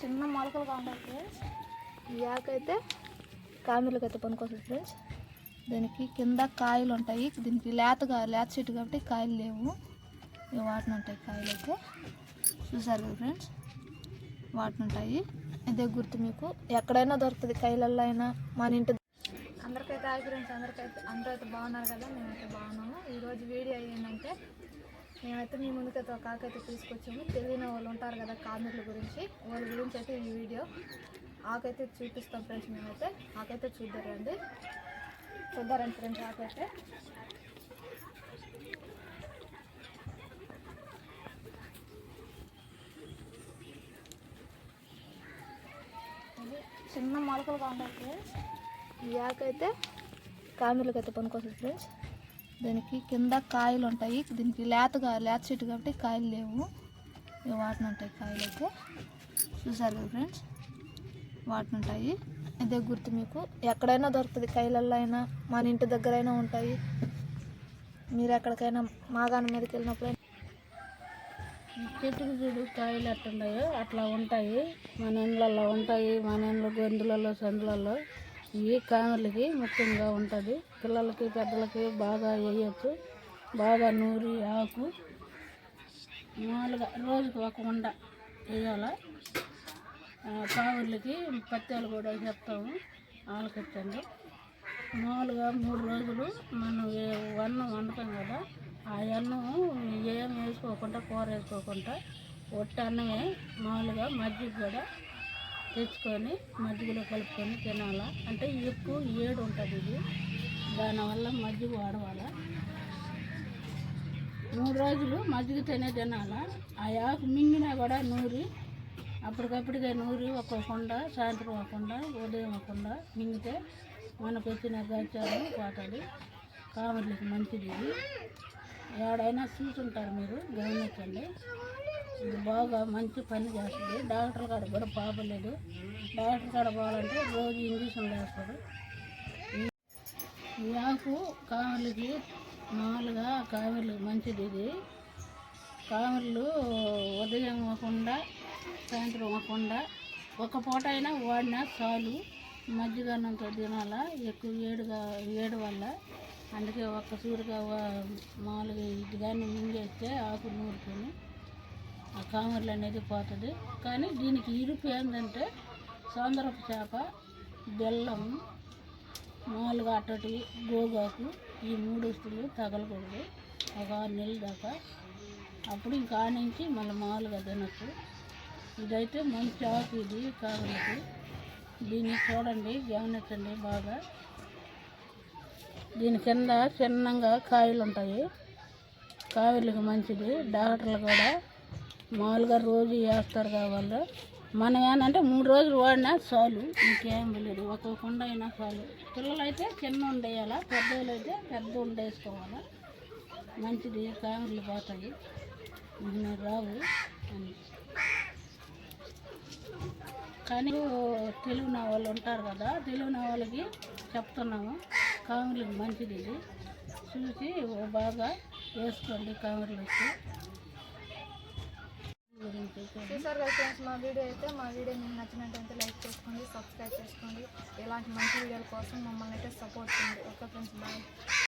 చిన్న మొలకలుగా ఉంటాయి ఫ్రెండ్స్ ఈ ఆకైతే కామెర్లకు అయితే పనికొస్తుంది ఫ్రెండ్స్. దీనికి కింద కాయలు ఉంటాయి. దీనికి లేతగా లేత చెట్టు కాబట్టి కాయలు లేవు. ఇవి వాటిని ఉంటాయి కాయలు అయితే చూసారు కదా ఫ్రెండ్స్? వాటిని ఉంటాయి ఇదే గుర్తు మీకు. ఎక్కడైనా దొరుకుతుంది కాయలల్లో అయినా మన ఇంటి అందరికైతే ఆగి ఫ్రెండ్స్. అందరికైతే అందరూ అయితే బాగున్నారు కదా. మేమైతే బాగున్నాము. ఈరోజు వీడియో ఏంటంటే మేమైతే మీ ముందుకైతే ఒక ఆకైతే తీసుకొచ్చాము. తెలియని వాళ్ళు ఉంటారు కదా కామెర్ల గురించి. వాళ్ళ గురించి అయితే ఈ వీడియో ఆకైతే చూపిస్తాం ఫ్రెండ్స్ మేమైతే. ఆకైతే చూద్దారండి చూద్దారండి ఫ్రెండ్స్ ఆకైతే. చిన్న మొలకలుగా ఉంటాయి ఫ్రెండ్స్. ఈ ఆకైతే కామెర్లకు అయితే పనికొస్తుంది ఫ్రెండ్స్. దీనికి కింద కాయలు ఉంటాయి దీనికి లేతగా లేత చెట్టు కాబట్టి కాయలు లేవు. ఇవి వాటిని ఉంటాయి కాయలు అయితే చూసారు కదా ఫ్రెండ్స్? వాటిని ఉంటాయి ఇదే గుర్తు మీకు. ఎక్కడైనా దొరుకుతుంది కాయలల్లో అయినా మన ఇంటి దగ్గర అయినా ఉంటాయి. మీరు ఎక్కడికైనా మాగాన మీదకి వెళ్ళినప్పుడు చెట్టుకు చూడు కాయలు ఎట్లున్నాయో అట్లా ఉంటాయి. మన ఇండ్లలో ఉంటాయి మన ఇండ్ల గొంతులలో సందులలో. ఇవి కానులకి ముఖ్యంగా ఉంటుంది. పిల్లలకి పెద్దలకి బాగా వేయచ్చు బాగా నూరి ఆకు మామూలుగా రోజుకి ఒక వండ వేయాల. కావులకి పత్యాలు కూడా చెప్తాము. ఆలకెత్తండి మామూలుగా మూడు రోజులు మనం అన్నం వండుతాం కదా ఆ అన్నం ఏం వేసుకోకుండా కూర వేసుకోకుండా ఒట్టి అన్నమే మామూలుగా మజ్జిగ కూడా తెచ్చుకొని మజ్జిగలో కలుపుకొని తినాలా. అంటే ఎక్కువ ఏడు ఉంటుంది ఇది. దానివల్ల మజ్జిగ వాడవాలా. మూడు రోజులు మజ్జిగ తినే తినాలా. ఆ ఆకు మింగినా కూడా నూరి అప్పటికప్పటికే నూరి ఒక్కోకుండా సాయంత్రం అవ్వకుండా ఉదయం అవ్వకుండా మింగితే మనకు వచ్చిన గచ్చాలు పోతుంది కామర్లకి మంచిది ఇది. ఏడైనా చూసుంటారు మీరు గమనించండి. ఇది బాగా మంచి పని చేస్తుంది. డాక్టర్ కాడ కూడా పాపలేదు డాక్టర్ కాడ పోవాలంటే రోజు ఇంజక్షన్ వేస్తారు. ఈ- ఆకు కావలికి మామూలుగా కావలి మంచిది ఇది. కావళ్ళు ఉదయం ఇవ్వకుండా సాయంత్రం అవ్వకుండా ఒక పూట అయినా వాడినా చాలు. మజ్జిగ అన్నంతో తినాల ఎక్కువ ఏడుగా ఏడు వల్ల అందుకే ఒక్క సూరిగా మామూలుగా ఇది కానీ మింగేస్తే ఆకు నూరుకొని ఆ కామర్లు అనేది పోతుంది. కానీ దీనికి ఇరుపు ఏంటంటే సౌందరపు చేప బెల్లం మామూలుగా అట్టటి గోగాకు ఈ మూడు వస్తువులు తగలకూడదు. ఒక ఆరు నెలల దాకా. అప్పుడు ఇంకా నుంచి మళ్ళీ మామూలుగా తినచ్చు. ఇదైతే మంచి ఆకు ఇది కావాలకి దీన్ని చూడండి గమనించండి బాగా. దీని కింద చిన్నంగా కాయలు ఉంటాయి కాయలకు మంచిది. డాక్టర్లు కూడా మామూలుగా రోజు వేస్తారు కావాలి మనం ఏంటంటే మూడు రోజులు వాడినా చాలు. ఇంకేం లేదు. ఒక కుండ అయినా చాలు. పిల్లలు అయితే చిన్న ఉండేయాలా? పెద్దవాళ్ళు అయితే పెద్ద ఉండేసుకోవాలా? మంచిది. కాయలు పోతాయి. రావు అని. కానీ తెలివిన వాళ్ళు ఉంటారు కదా తెలివిన వాళ్ళకి చెప్తున్నాము. కామెర్లకు మంచిది ఇది. చూసి బాగా వేసుకోండి కామెర్లు చూసారు కదా ఫ్రెండ్స్ మా వీడియో అయితే మా వీడియో మీకు నచ్చినట్టయితే లైక్ చేసుకోండి సబ్స్క్రైబ్ చేసుకోండి. ఇలాంటి మంచి వీడియోల కోసం మమ్మల్ని అయితే సపోర్ట్ చేయండి. Okay friends bye.